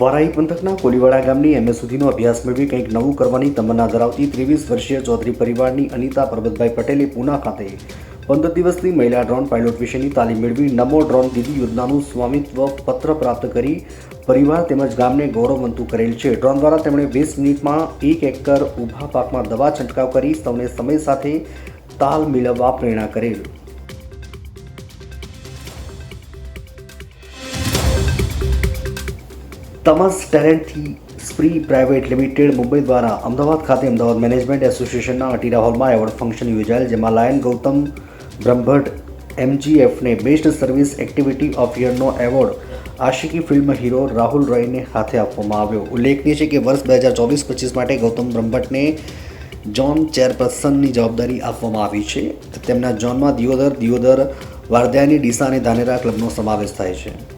વરાઈ પંથકના કોલીવાડા ગામની એમએ સુધીનો અભ્યાસ મેળવી કંઈક નવું કરવાની તમન્ના ધરાવતી ત્રેવીસ વર્ષીય ચૌધરી પરિવારની અનિતા પરબતભાઈ પટેલે પૂના ખાતે પંદર દિવસની મહિલા ડ્રોન પાયલોટ વિશેની તાલીમ મેળવી નમો ડ્રોન દીદી યોજનાનું સ્વામિત્વ પત્ર પ્રાપ્ત કરી પરિવાર તેમજ ગામને ગૌરવવંતું કરેલ છે. ડ્રોન દ્વારા તેમણે વીસ મિનિટમાં એક એકર ઊભા પાકમાં દવા છંટકાવ કરી સૌને સમય સાથે તાલ મેળવવા પ્રેરણા કરેલ. તમસ ટેલેન્ટથી સ્પ્રી પ્રાઇવેટ લિમિટેડ મુંબઈ દ્વારા અમદાવાદ ખાતે અમદાવાદ મેનેજમેન્ટ એસોસિએશનના અટીરા હોલમાં એવોર્ડ ફંક્શન યોજાયેલ, જેમાં લાયન ગૌતમ બ્રહ્મભટ્ટ એમજીએફને best service activity of યરનો award Aashiqui film hero Rahul રોયને હાથે આપવામાં આવ્યો. ઉલ્લેખનીય છે કે વર્ષ બે હજાર ચોવીસ પચીસ માટે ગૌતમ બ્રહ્મભટ્ટને જોન ચેરપર્સનની જવાબદારી આપવામાં આવી છે. તેમના જોનમાં દિયોદર દિયોદર વારદ્યાની ડીસા અને ધાનેરા ક્લબનો સમાવેશ થાય છે.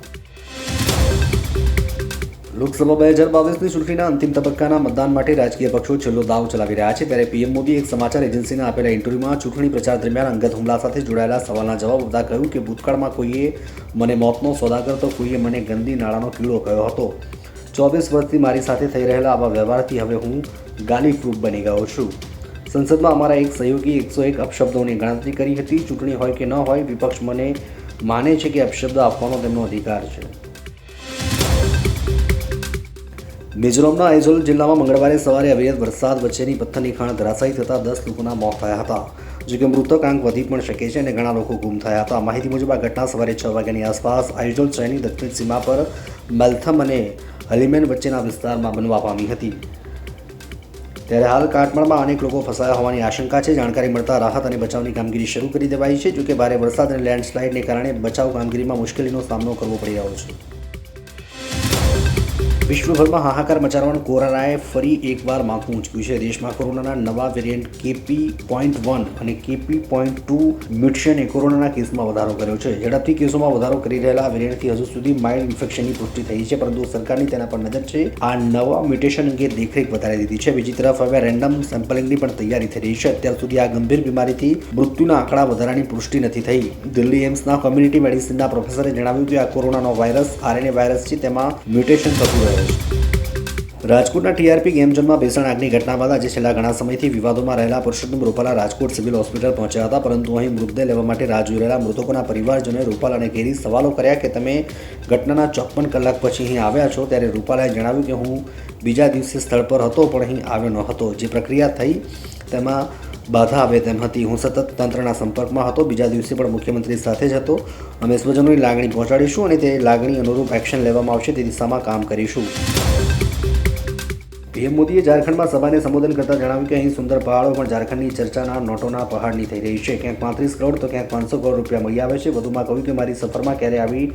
લોકસભા બે હજાર બાવીસની ચૂંટણીના અંતિમ તબક્કાના મતદાન માટે રાજકીય પક્ષો છેલ્લો દાવ ચલાવી રહ્યા છે. ત્યારે પીએમ મોદી એક સમાચાર એજન્સીને આપેલા ઇન્ટરવ્યુમાં ચૂંટણી પ્રચાર દરમિયાન અંગત હુમલા સાથે જોડાયેલા સવાલના જવાબ આપતા કહ્યું કે, ભૂતકાળમાં કોઈએ મને મોતનો સોદાગર તો કોઈએ મને ગંદી નાળાનો કીડો કહ્યો હતો. ચોવીસ વર્ષથી મારી સાથે થઈ રહેલા આવા વ્યવહારથી હવે હું ગાલી પ્રૂફ બની ગયો છું. સંસદમાં અમારા એક સહયોગી એકસો એક અપશબ્દોની ગણતરી કરી હતી. ચૂંટણી હોય કે ન હોય, વિપક્ષ મને માને છે કે અપશબ્દ આપવાનો તેમનો અધિકાર છે. મિઝોરમના આઇઝોલ જિલ્લામાં મંગળવારે સવારે અવિરત વરસાદ વચ્ચેની પથ્થરની ખાણ ધરાશાયી થતાં દસ લોકોના મોત થયા હતા. જો કે મૃતક આંક વધી પણ શકે છે અને ઘણા લોકો ગુમ થયા હતા. માહિતી મુજબ આ ઘટના સવારે છ વાગ્યાની આસપાસ આઇઝોલ શહેરની દક્ષિણ સીમા પર મેલથમ અને હલીમેન વચ્ચેના વિસ્તારમાં બનવા પામી હતી. ત્યારે હાલ કાટમાળમાં અનેક લોકો ફસાયા હોવાની આશંકા છે. જાણકારી મળતા રાહત અને બચાવની કામગીરી શરૂ કરી દેવાઈ છે, જોકે ભારે વરસાદ અને લેન્ડસ્લાઇડને કારણે બચાવ કામગીરીમાં મુશ્કેલીનો સામનો કરવો પડી રહ્યો છે. વિશ્વભરમાં હાહાકાર મચાવવાનું કોરોનાએ ફરી એકવાર માથું ઊંચક્યું છે. દેશમાં કોરોનાના નવા વેરિયન્ટ કેપી પોઈન્ટ વન અને કેપી પોઈન્ટ ટુ મ્યુટેશને કોરોનાના કેસમાં વધારો કર્યો છે. ઝડપથી કેસોમાં વધારો કરી રહેલા વેરિયન્ટથી હજુ સુધી માઇલ્ડ ઇન્ફેક્શનની પુષ્ટિ થઈ છે, પરંતુ સરકારની તેના પર નજર છે. આ નવા મ્યુટેશન અંગે દેખરેખ વધારી દીધી છે. બીજી તરફ હવે રેન્ડમ સેમ્પલિંગની પણ તૈયારી થઈ રહી છે. અત્યાર સુધી આ ગંભીર બીમારીથી મૃત્યુના આંકડા વધારાની પુષ્ટિ નથી થઈ. દિલ્હી એમ્સના કોમ્યુનિટી મેડિસિનના પ્રોફેસરે જણાવ્યું કે આ કોરોનાનો વાયરસ આરએનએ વાયરસ છે, તેમાં મ્યુટેશન થતું રહે રાજકોટના ટીઆરપી ગેમ ઝોનમાં ભીષણ આગની ઘટના બાદ આજે છેલ્લા ઘણા સમયથી વિવાદોમાં રહેલા પુરુષોત્તમ રૂપાલા રાજકોટ સિવિલ હોસ્પિટલ પહોંચ્યા હતા, પરંતુ અહીં મૃતદેહ લેવા માટે રાહ જોઈ રહેલા મૃતકોના પરિવારજનોએ રૂપાલાને ઘેરી સવાલો કર્યા કે તમે ઘટનાના ચોપન કલાક પછી અહીં આવ્યા છો ત્યારે રૂપાલાએ જણાવ્યું કે હું બીજા દિવસે સ્થળ પર હતો પણ અહીં આવ્યો ન હતો. જે પ્રક્રિયા થઈ તેમાં બાધા આવે તેમ હતી. હું સતત તંત્રના સંપર્કમાં હતો. બીજા દિવસે પણ મુખ્યમંત્રી સાથે જ હતો. અમે સ્વજનોની લાગણી પહોંચાડીશું અને તે લાગણી અનુરૂપ એક્શન લેવામાં આવશે તે દિશામાં કામ કરીશું. પીએમ મોદીએ ઝારખંડમાં સભાને સંબોધન કરતા જણાવ્યું કે અહીં સુંદર પહાડો પણ ઝારખંડની ચર્ચાના નોટોના પહાડની થઈ રહી છે. ક્યાંક પાંત્રીસ કરોડ તો ક્યાંક પાંચસો કરોડ રૂપિયા મળી આવે છે. વધુમાં કહ્યું કે મારી સફરમાં ક્યારે આવી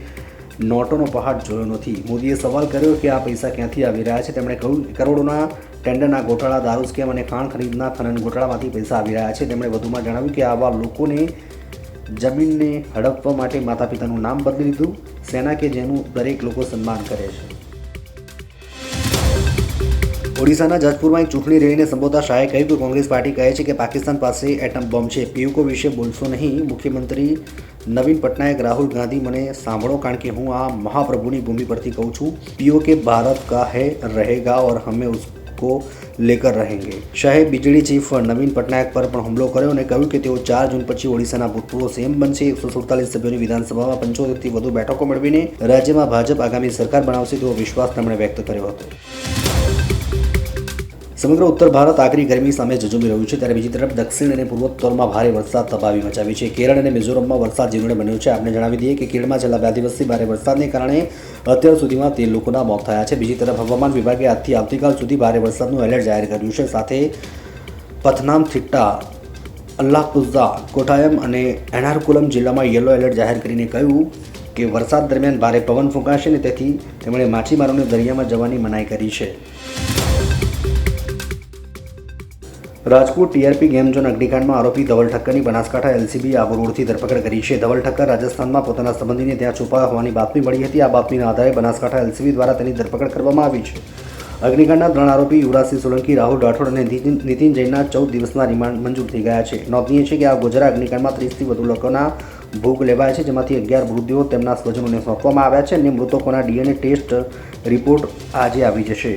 નોટોનો પહાડ જોયો નથી. મોદીએ સવાલ કર્યો કે આ પૈસા ક્યાંથી આવી રહ્યા છે? તેમણે કહ્યું, કરોડોના ટેન્ડરના ગોટાળા, દારૂ સ્કેમ અને ખાણ ખરીદના ખનન ગોટાળામાંથી પૈસા આવી રહ્યા છે. તેમણે વધુમાં જણાવ્યું કે આવા લોકોને જમીનને હડપવા માટે માતા પિતાનું નામ બદલી દીધું, સેના કે જેનું દરેક લોકો સન્માન કરે છે. ઓડિશાના જાજપુરમાં એક ચૂંટણી રેલીને સંબોધતા શાહે કહ્યું કે કોંગ્રેસ પાર્ટી કહે છે કે પાકિસ્તાન પાસે એટમ બોમ્બ છે. પીયુકો વિશે બોલશો નહીં. મુખ્યમંત્રી નવીન પટનાયક, રાહુલ ગાંધી મને સાંભળો કારણ કે હું આ મહાપ્રભુની ભૂમિ પરથી કહું છું. પીઓકે ભારત કા હે રહેગા ઓર હમે ઉસકો લેકર રહેંગે. શાહે બીજેડી ચીફ નવીન પટનાયક પર પણ હુમલો કર્યો અને કહ્યું કે તેઓ ચાર જૂન પછી ઓડિશાના ભૂતપૂર્વ સીએમ બનશે. એકસો સુડતાલીસ સભ્યોની વિધાનસભામાં પંચોતેરથી વધુ બેઠકો મેળવીને રાજ્યમાં ભાજપ આગામી સરકાર બનાવશે તેવો વિશ્વાસ તેમણે વ્યક્ત કર્યો હતો. સમગ્ર ઉત્તર ભારત આકરી ગરમી સામે ઝઝુમી રહ્યું છે, ત્યારે બીજી તરફ દક્ષિણ અને પૂર્વોત્તરમાં ભારે વરસાદ તબાવી મચાવી છે. કેરળ અને મિઝોરમમાં વરસાદ જીવણે બન્યો છે. આપણે જણાવી દઈએ કે કેરળમાં છેલ્લા બે દિવસથી ભારે વરસાદને કારણે અત્યાર સુધીમાં તેર લોકોના મોત થયા છે. બીજી તરફ હવામાન વિભાગે આજથી આવતીકાલ સુધી ભારે વરસાદનું એલર્ટ જાહેર કર્યું છે. સાથે પથનામ, થિટ્ટા, અલ્લાહપુઝા કોટાયમ અને એર્નાકુલમ જિલ્લામાં યલો એલર્ટ જાહેર કરીને કહ્યું કે વરસાદ દરમિયાન ભારે પવન ફૂંકાશે અને તેથી તેમણે માછીમારોને દરિયામાં જવાની મનાઈ કરી છે. રાજકોટ ટીઆરપી ગેમ ઝોન અગ્નિકાંડમાં આરોપી ધવલ ઠક્કરની બનાસકાંઠા એલસીબી આબુ રોડથી ધરપકડ કરી છે. ધવલ ઠક્કર રાજસ્થાનમાં પોતાના સંબંધીને ત્યાં છુપાયા હોવાની બાતમી મળી હતી. આ બાતમીના આધારે બનાસકાંઠા એલસીબી દ્વારા તેની ધરપકડ કરવામાં આવી છે. અગ્નિકાંડના ત્રણ આરોપી યુવરાજસિંહ સોલંકી, રાહુલ રાઠોડ અને નીતિન નીતિન જૈનના ચૌદ દિવસના રિમાન્ડ મંજૂર થઈ ગયા છે. નોંધનીય છે કે આ ગોજરા અગ્નિકાંડમાં ત્રીસથી વધુ લોકોના ભોગ લેવાય છે, જેમાંથી અગિયાર મૃતદેહો તેમના સ્વજનોને સોંપવામાં આવ્યા છે અને મૃતકોના ડીએનએ ટેસ્ટ રિપોર્ટ આજે આવી જશે.